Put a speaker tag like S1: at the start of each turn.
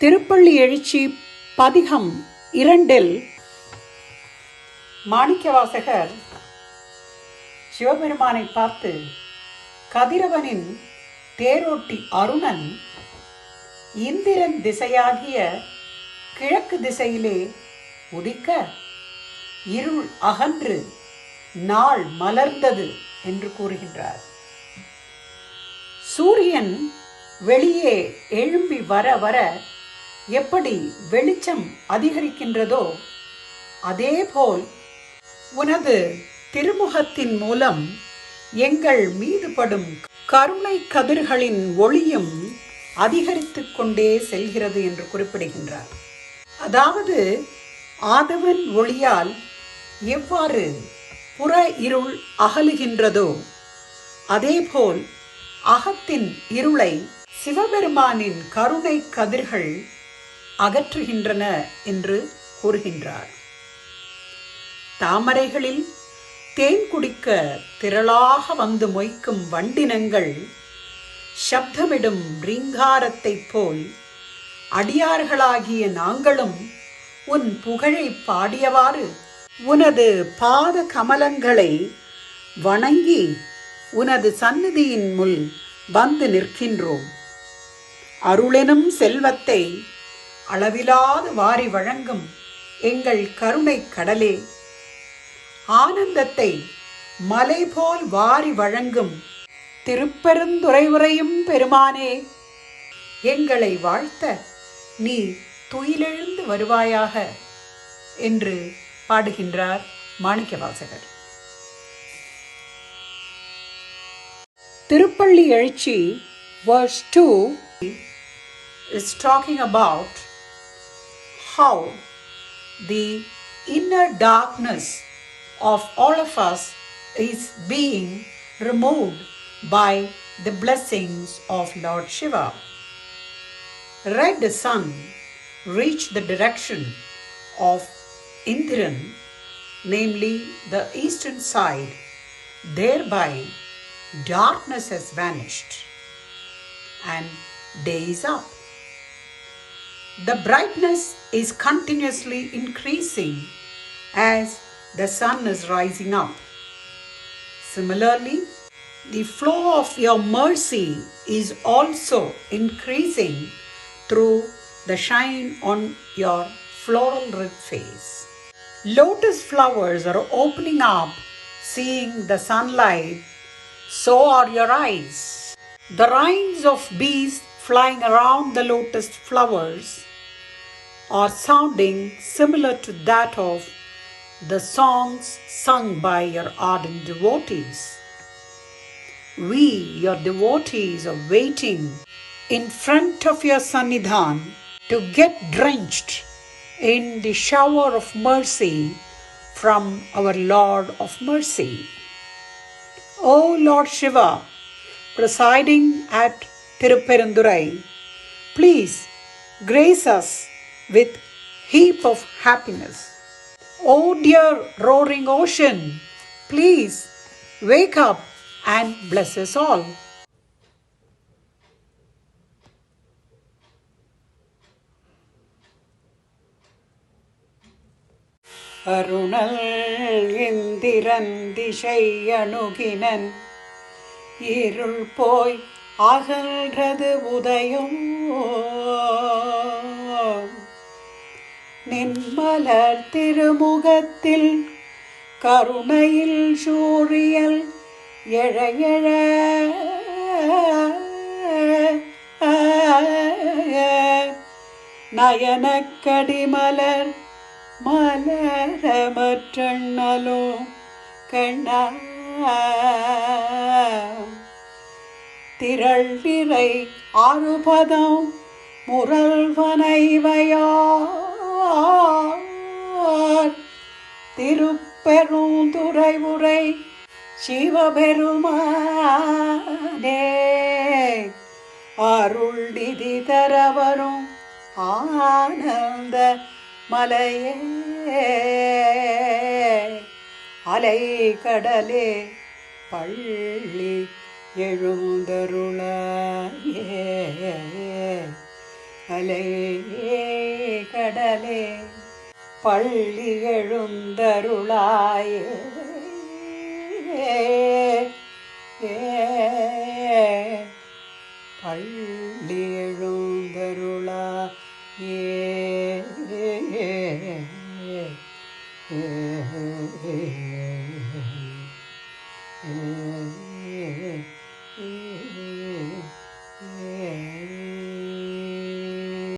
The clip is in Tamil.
S1: திருப்பள்ளி எழுச்சி பதிகம் இரண்டில் மாணிக்கவாசகர் சிவபெருமானை பார்த்து கதிரவனின் தேரோட்டி அருணன் இந்திரன் திசையாகிய கிழக்கு திசையிலே உதிக்க இருள் அகன்று நாள் மலர்ந்தது என்று கூறுகின்றார். சூரியன் வெளியே எழும்பி வர வர எப்படி வெளிச்சம் அதிகரிக்கின்றதோ அதேபோல் உனது திருமுகத்தின் மூலம் எங்கள் மீது படும் கருணை கதிர்களின் ஒளியும் அதிகரித்துக் கொண்டே செல்கிறது என்று குறிப்பிடுகின்றார். அதாவது ஆதவன் ஒளியால் எவ்வாறு புற இருள் அகலுகின்றதோ அதேபோல் அகத்தின் இருளை சிவபெருமானின் கருணை கதிர்கள் அகற்றுகின்றன என்று கூறுகின்றார். தாமரைகளில் தேன் குடிக்க திரளாக வந்து மொய்க்கும் வண்டினங்கள் சப்தமிடும் ரீங்காரத்தைப் போல் அடியார்களாகிய நாங்களும் உன் புகழை பாடியவாறு உனது பாத கமலங்களை வணங்கி உனது சந்நிதியின் முள் வந்து நிற்கின்றோம். அருளெனும் செல்வத்தை அளவிலாது வாரி வழங்கும் எங்கள் கருணை கடலே. ஆனந்தத்தை மலை போல் வாரி வழங்கும் திருப்பெருந்துறைவுரையும் பெருமானே எங்களை வாழ்த்த நீ துயிலெழுந்து வருவாயாக என்று பாடுகின்றார் மாணிக்கவாசகர். திருப்பள்ளி எழுச்சி verse 2 is talking about how the inner darkness of all of us is being removed by the blessings of Lord Shiva. Red sun reached the direction of Indiran, namely the eastern side, thereby darkness has vanished and day is up. The brightness is continuously increasing as the sun is rising up. Similarly, the flow of your mercy is also increasing through the shine on your floral red face. Lotus flowers are opening up, seeing the sunlight, so are your eyes. The rhymes of bees flying around the lotus flowers are sounding similar to that of the songs sung by your ardent devotees. We, your devotees, are waiting in front of your Sannidhan to get drenched in the shower of mercy from our Lord of Mercy. O Lord Shiva, presiding at Tiruperandurai, please grace us with heap of happiness. Oh dear roaring ocean, please wake up and bless us all. அருணல் Indiran திசை அணுகினன் இருள் போய் அகன்றது உதயம். நின்மலர் திருமுகத்தில் கருணையில் சூரியல் எழையழ. எழ நயனக்கடிமலர் மலரமற்றண்ணலோ கண்ணா. திரள் நிறை ஆறுபதம் முரல்வனைவையார். திருப்பெருந்துரை உரை சிவபெருமானே. அருள் நிதி தரவரும் ஆனந்த மலையே. அலை கடலே பள்ளி எழுந்தருளாயே அலையே கடலே. பள்ளி எழுந்தருளாயே பள்ளி எழுந்தருளா ஏ.